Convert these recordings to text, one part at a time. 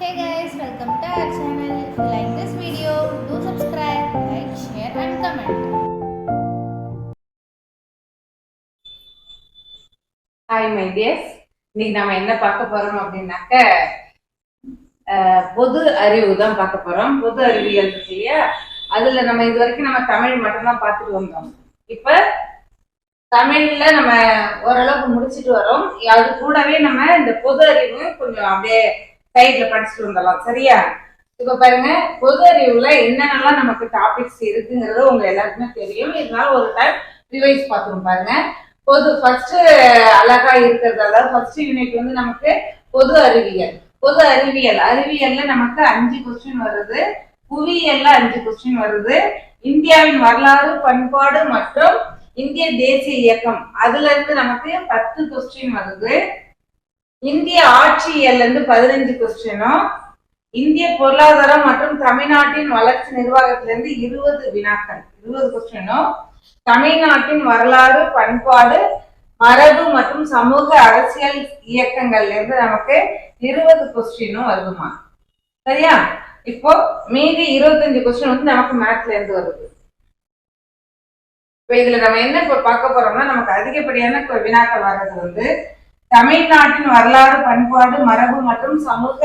Hey guys, welcome to our channel. If you like this video, do subscribe, like, share and comment. Hi my dears இன்னைக்கு நாம என்ன பார்க்க போறோம் அப்படின்னாக்க பொது அறிவு தான் பார்க்க போறோம். பொது அறிவியல் இருக்கு இல்லையா? அதுல நம்ம இது வரைக்கும் நம்ம தமிழ் மட்டும்தான் பார்த்துட்டு வந்தோம். இப்ப தமிழ்ல நம்ம ஓரளவுக்கு முடிச்சிட்டு வரோம். அது கூடவே நம்ம இந்த பொது அறிவு கொஞ்சம் அப்படியே டைட்ல படிச்சுட்டு வந்துடலாம். சரியா? இப்ப பாருங்க பொது அறிவுல என்னென்னலாம் நமக்கு டாபிக்ஸ் இருக்குங்கிறது உங்க எல்லாருக்குமே தெரியும். இருந்தாலும் ஒரு டைம் ரிவைஸ் பார்த்துரும் பாருங்க. பொது ஃபர்ஸ்ட் அழகா இருக்கிறது அதாவது ஃபர்ஸ்ட் யூனிட் வந்து நமக்கு பொது அறிவியல். பொது அறிவியல். அறிவியல்ல நமக்கு அஞ்சு கொஸ்டின் வருது. புவியியல்ல அஞ்சு கொஸ்டின் வருது. இந்தியாவின் வரலாறு பண்பாடு மற்றும் இந்திய தேசிய இயக்கம். அதுல இருந்து நமக்கு பத்து கொஸ்டின் வருது. இந்திய ஆட்சியல்ல இருந்து பதினஞ்சு கொஸ்டினும் இந்திய பொருளாதாரம் மற்றும் தமிழ்நாட்டின் வளர்ச்சி நிர்வாகத்திலிருந்து இருபது வினாக்கள். இருபது கொஸ்டினும் தமிழ்நாட்டின் வரலாறு பண்பாடு மரபு மற்றும் சமூக அரசியல் இயக்கங்கள்ல இருந்து நமக்கு இருபது கொஸ்டினும் வருதுமா? சரியா? இப்போ மீதி இருபத்தஞ்சு கொஸ்டின் வந்து நமக்கு மேத்ல இருந்து வருது. இப்போ இதுல நம்ம என்ன இப்போ பார்க்க போறோம்னா நமக்கு அதிகப்படியான வினாக்கள் வர்றது வந்து தமிழ்நாட்டின் வரலாறு பண்பாடு மரபு மற்றும் சமூக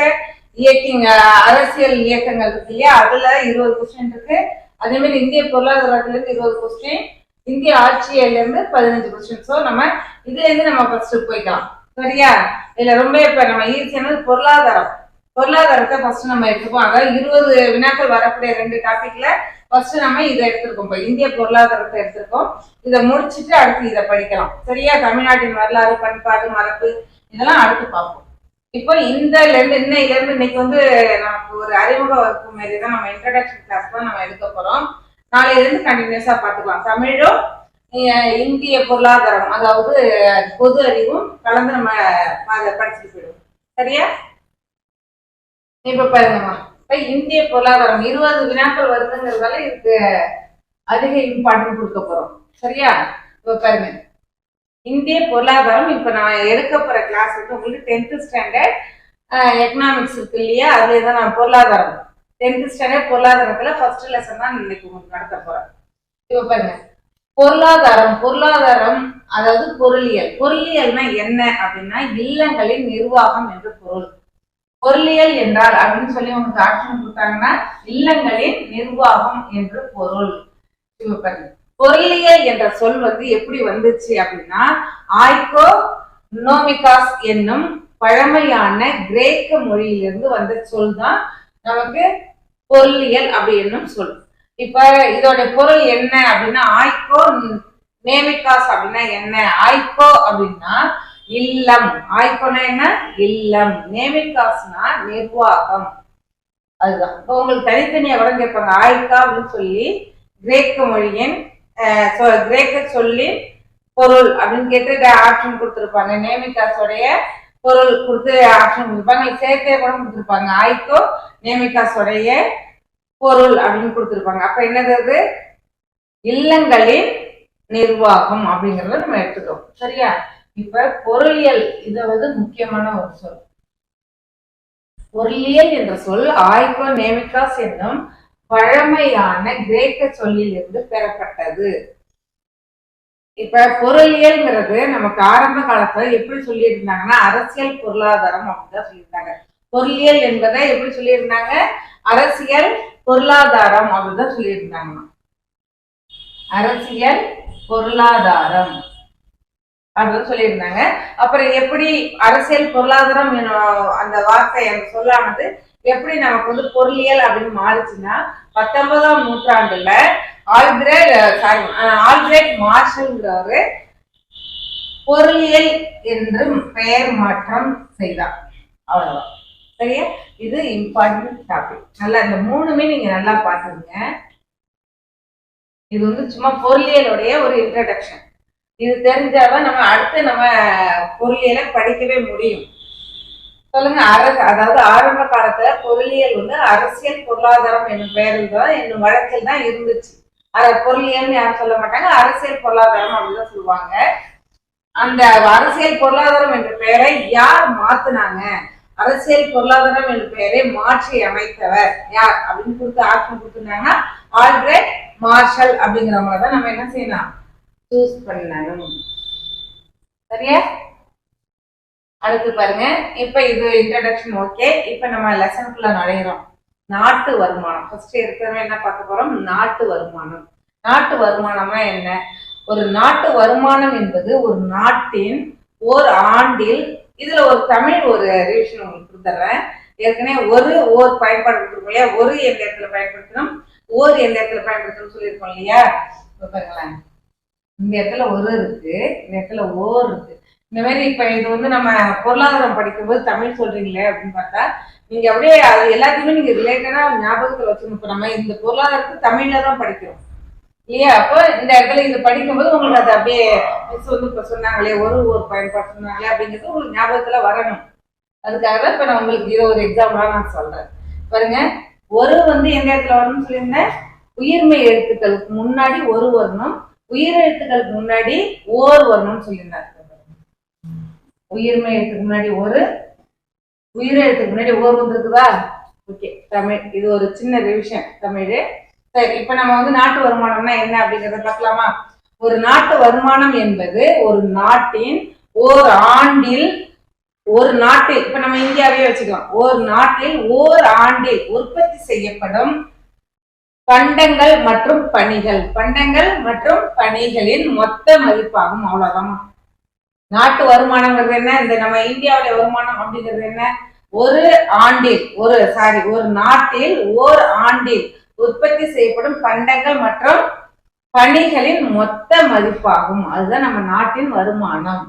இயக்கிங்க அரசியல் இயக்கங்கள் இருக்கு இல்லையா? அதுல இருபது கொஸ்டின் இருக்கு. அதே மாதிரி இந்திய பொருளாதாரத்துல இருந்து இருபது கொஸ்டின் இந்திய ஆட்சியில இருந்து பதினஞ்சு கொஸ்டின் ஸோ நம்ம இதுல இருந்து நம்ம ஃபர்ஸ்ட் போய்க்கலாம் சரியா? இதுல ரொம்ப இப்ப நம்ம ஈஸியானது பொருளாதாரம். பொருளாதாரத்தை ஃபர்ஸ்ட் நம்ம எடுத்துப்போம். அதாவது இருபது வினாக்கள் வரக்கூடிய ரெண்டு டாபிக்ல ஃபர்ஸ்ட் நம்ம இதை எடுத்திருக்கோம். இப்போ இந்திய பொருளாதாரத்தை எடுத்திருக்கோம். இதை முடிச்சிட்டு அடுத்து இதை படிக்கலாம். சரியா? தமிழ்நாட்டின் வரலாறு பண்பாடு மரபு இதெல்லாம் அடுத்து பார்ப்போம். இப்போ இந்த இருந்து இன்னையில இருந்து இன்னைக்கு வந்து நமக்கு ஒரு அறிமுக வகுப்பு மாரி தான் நம்ம இன்ட்ரடக்ஷன் கிளாஸ் தான் நம்ம எடுக்க போறோம். நாளையில இருந்து கண்டினியூஸா பார்த்துக்கலாம். தமிழும் இந்திய பொருளாதாரம் அதாவது பொது அறிவும் கலந்து நம்ம அதை படிச்சுட்டு போயிடுவோம். சரியா? இப்ப பாருங்கம்மா. இந்திய பொருளாதாரம் இருபது வினாக்கள் வருதுங்கிறதால இதுக்கு அதிக இம்பார்ட்டன்ட் கொடுக்க போறோம். சரியா? இப்போ பாருங்க. இந்திய பொருளாதாரம் இப்போ நான் எடுக்க போற கிளாஸ் வந்து உங்களுக்கு டென்த் ஸ்டாண்டர்ட் எக்கனாமிக்ஸ் இருக்கு இல்லையா? அதுல தான் நான் பொருளாதாரம். டென்த் ஸ்டாண்டர்ட் பொருளாதாரத்துல ஃபர்ஸ்ட் லெசன் தான் இன்னைக்கு உங்களுக்கு நடத்த போறேன். இப்போ பாருங்க. பொருளாதாரம் பொருளாதாரம் அதாவது பொருளியல். பொருளியல்னா என்ன அப்படின்னா இல்லங்களின் நிர்வாகம் என்று பொருள். பொருளியல் என்றால் அப்படின்னு சொல்லி உங்களுக்கு ஆப்ஷன் கொடுத்தாங்கன்னா இல்லங்களின் நிர்வாகம் என்று பொருள். இப்ப பொருளியல் என்ற சொல் வந்து எப்படி வந்துச்சு அப்படின்னா ஆய்கோ நோமிகாஸ் என்னும் பழமையான கிரேக்க மொழியிலிருந்து வந்த சொல் தான் நமக்கு பொருளியல் அப்படி என்னும் சொல். இப்ப இதோட பொருள் என்ன அப்படின்னா ஆய்கோ நேமிகாஸ் அப்படின்னா என்ன? ஆய்கோ அப்படின்னா இல்லம். ஆய்கோனா என்ன? இல்லம். நேமிகாஸ்னா நிர்வாகம். அதுதான். இப்போ உங்களுக்கு தனித்தனியா வரம் கேட்பாங்க. ஆய்கா அப்படின்னு சொல்லி கிரேக்க மொழியின் கிரேக்க சொல்லி பொருள் அப்படின்னு கேட்டு ஆப்ஷன் கொடுத்துருப்பாங்க. நேமிகாஸோடைய பொருள் கொடுத்து ஆப்ஷன் கொடுத்துருப்பாங்க சேர்த்தே கூட கொடுத்துருப்பாங்க. ஆய்க்கோ நேமிகாஸோடைய பொருள் அப்படின்னு கொடுத்துருப்பாங்க. அப்ப என்னது அது? இல்லங்களின் நிர்வாகம் அப்படிங்கறத நம்ம எடுத்துக்கிறோம். சரியா? இப்ப பொருளியல் இது வந்து முக்கியமான ஒரு சொல். பொருளியல் என்ற சொல் ஆய்கோ நேமிகாஸ் என்னும் பழமையான கிரேக்க சொல்லிலிருந்து பெறப்பட்டது. இப்ப பொருளியல்ங்கிறது நமக்கு ஆரம்ப காலத்துல எப்படி சொல்லியிருந்தாங்கன்னா அரசியல் பொருளாதாரம் அப்படின்னு சொல்லியிருந்தாங்க. பொருளியல் என்பதை எப்படி சொல்லியிருந்தாங்க? அரசியல் பொருளாதாரம் அப்படிதான் சொல்லியிருந்தாங்க அரசியல் பொருளாதாரம். அப்படின்னு சொல்லியிருந்தாங்க. அப்புறம் எப்படி அரசியல் பொருளாதாரம் அந்த வார்த்தை அந்த சொல்லானது எப்படி நமக்கு வந்து பொருளியல் அப்படின்னு மாறுச்சுன்னா பத்தொன்பதாம் நூற்றாண்டுல ஆல்பிரேட் சாரி ஆல்பிரேட் மார்ஷல்ங்கிறவரு பொருளியல் என்று பெயர் மாற்றம் செய்தார். அவ்வளவுதான். சரியா? இது இம்பார்ட்டன்ட் டாபிக் நல்லா இந்த மூணுமே நீங்க நல்லா பாத்துருங்க இது வந்து சும்மா பொருளியலுடைய ஒரு இன்ட்ரடக்ஷன் இது தெரிஞ்சாதான் நம்ம அடுத்து நம்ம பொருளியல படிக்கவே முடியும். சொல்லுங்க அரசு அதாவது ஆரம்ப காலத்துல பொருளியல் வந்து அரசியல் பொருளாதாரம் என்னும் பெயரில் தான் என்னும் வழக்கில் தான் இருந்துச்சு. அத பொருளியல்னு யாரும் சொல்ல மாட்டாங்க அரசியல் பொருளாதாரம் அப்படின்னு சொல்லுவாங்க. அந்த அரசியல் பொருளாதாரம் என்ற பெயரை யார் மாத்துனாங்க? அரசியல் பொருளாதாரம் என்ற பெயரை மாற்றி அமைத்தவர் யார் அப்படின்னு கொடுத்து ஆப்ஷன் கொடுத்துருந்தாங்கன்னா ஆல்ரெட் மார்ஷல் அப்படிங்கிறவங்கள தான் நம்ம என்ன செய்யலாம்? சூஸ் பண்ணணும் சரியா? அடுத்து பாருங்க. இப்ப இது இன்ட்ரடக்ஷன் ஓகே இப்ப நம்ம லெசனுக்குள்ள நுழையிறோம். நாட்டு வருமானம். ஃபர்ஸ்ட் இருக்கிறவங்க என்ன பார்க்க போறோம்? நாட்டு வருமானம். நாட்டு வருமானமா என்ன? ஒரு நாட்டு வருமானம் என்பது ஒரு நாட்டின் ஓர் ஆண்டில் இதுல ஒரு தமிழ் ஒரு ரிவிஷன் உங்களுக்கு கொடுத்துட்றேன் ஏற்கனவே ஒரு ஓர் பயன்பாடு இல்லையா? ஒரு எந்த இடத்துல பயன்படுத்தணும்? ஓர் எந்த இடத்துல பயன்படுத்தணும் சொல்லியிருக்கோம் இல்லையா? பாருங்களேன். இந்த இடத்துல ஒரு இருக்கு இந்த இடத்துல ஓர் இருக்கு. இந்த மாதிரி இப்ப இது வந்து நம்ம பொருளாதாரம் படிக்கும்போது தமிழ் சொல்றீங்களே அப்படின்னு பார்த்தா நீங்க அப்படியே அது எல்லாத்தையுமே நீங்க ரிலேட்டடா ஞாபகத்துல வச்சுக்கணும். இப்ப நம்ம இந்த பொருளாதாரத்தை தமிழ்ல தான் படிக்கிறோம். இல்லையா? அப்போ இந்த இடத்துல இது படிக்கும்போது உங்களுக்கு அது அப்படியே மிஸ் வந்து இப்ப சொன்னாங்களே ஒரு ஒரு பயன்பாடு சொன்னாங்களே அப்படிங்கிறது உங்களுக்கு ஞாபகத்துல வரணும். அதுக்காக தான் இப்ப நான் உங்களுக்கு இது ஒரு எக்ஸாம்பிளா நான் சொல்றேன். பாருங்க ஒரு வந்து எந்த இடத்துல வரணும்னு சொல்லியிருந்தேன்? உயிர்மை எழுத்துக்களுக்கு முன்னாடி ஒரு வரணும் உயிர் எழுத்துக்களுக்கு முன்னாடி ஓர் வரணும்னு சொல்லியிருந்தார். உயிர்மை எழுத்துக்கு முன்னாடி ஒரு உயிர் எழுத்துக்கு முன்னாடி ஓர் வந்துருக்குதா ஓகே தமிழ். இது ஒரு சின்ன ரிவிஷன் தமிழ். சரி இப்ப நம்ம வந்து நாட்டு வருமானம்னா என்ன அப்படிங்கறத பார்க்கலாமா? ஒரு நாட்டு வருமானம் என்பது ஒரு நாட்டின் ஓர் ஆண்டில் ஒரு நாட்டில் இப்ப நம்ம இந்தியாவே வச்சுக்கலாம். ஒரு நாட்டில் ஓர் ஆண்டில் உற்பத்தி செய்யப்படும் பண்டங்கள் மற்றும் பணிகள். பண்டங்கள் மற்றும் பணிகளின் மொத்த மதிப்பாகும். அவ்வளவுதான். நாட்டு வருமானங்கிறது என்ன? இந்த நம்ம இந்தியாவுடைய வருமானம் அப்படிங்கிறது என்ன? ஒரு ஆண்டில் ஒரு சாரி ஒரு நாட்டில் ஓர் ஆண்டில் உற்பத்தி செய்யப்படும் பண்டங்கள் மற்றும் பணிகளின் மொத்த மதிப்பாகும். அதுதான் நம்ம நாட்டின் வருமானம்.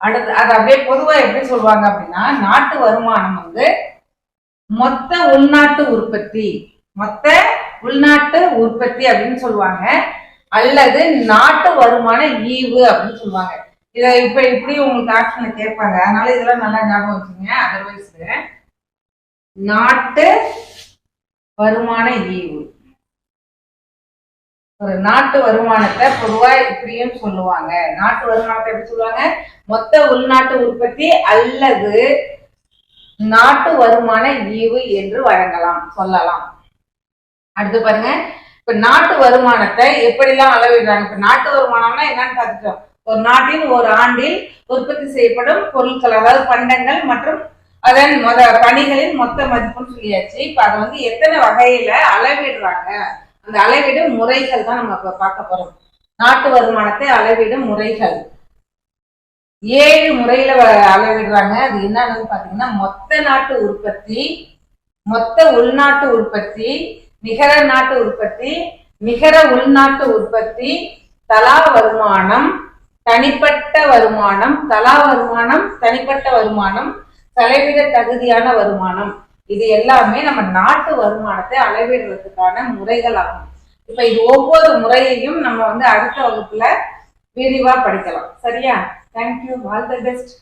அடுத்து அது அப்படியே பொதுவா எப்படி சொல்லுவாங்க அப்படின்னா நாட்டு வருமானம் வந்து மொத்த உள்நாட்டு உற்பத்தி. மொத்த உள்நாட்டு உற்பத்தி அப்படின்னு சொல்லுவாங்க. அல்லது நாட்டு வருமான ஈவு அப்படின்னு சொல்லுவாங்க. இதை இப்ப இப்படி உங்களுக்கு ஆப்ஷன்ல கேட்பாங்க. அதனால இதெல்லாம் நல்லா ஞாபகம் வச்சுங்க அதர்வைஸ் நாட்டு வருமான ஈவு. ஒரு நாட்டு வருமானத்தை பொதுவா இப்படியும் சொல்லுவாங்க. நாட்டு வருமானத்தை எப்படி சொல்லுவாங்க? மொத்த உள்நாட்டு உற்பத்தி அல்லது நாட்டு வருமான ஈவு என்று வழங்கலாம் சொல்லலாம். அடுத்து பாருங்க. இப்ப நாட்டு வருமானத்தை எப்படிலாம் அளவிடுறாங்க? இப்ப நாட்டு வருமானம்னா என்னன்னு பார்த்துட்டோம். ஒரு நாட்டின் ஒரு ஆண்டில் உற்பத்தி செய்யப்படும் பொருட்கள் அதாவது பண்டங்கள் மற்றும் அதன் மொத பணிகளின் மொத்த மதிப்புன்னு சொல்லியாச்சு. இப்ப அதை வந்து எத்தனை வகையில அளவிடுறாங்க? அந்த அளவிடும் முறைகள் தான் நம்ம இப்ப பார்க்க போறோம். நாட்டு வருமானத்தை அளவிடும் முறைகள். ஏழு முறையில வ- அளவிடுறாங்க. அது என்னன்னு பாத்தீங்கன்னா மொத்த நாட்டு உற்பத்தி மொத்த உள்நாட்டு உற்பத்தி நிகர நாட்டு உற்பத்தி நிகர உள்நாட்டு உற்பத்தி தலா வருமானம் தனிப்பட்ட வருமானம் தலா வருமானம் தனிப்பட்ட வருமானம் செலவிட தகுதியான வருமானம். இது எல்லாமே நம்ம நாட்டு வருமானத்தை அளவிடுறதுக்கான முறைகள் ஆகும் இப்ப இது ஒவ்வொரு முறையையும் நம்ம வந்து அடுத்த வகுப்புல விரிவா படிக்கலாம். சரியா? Thank you all the best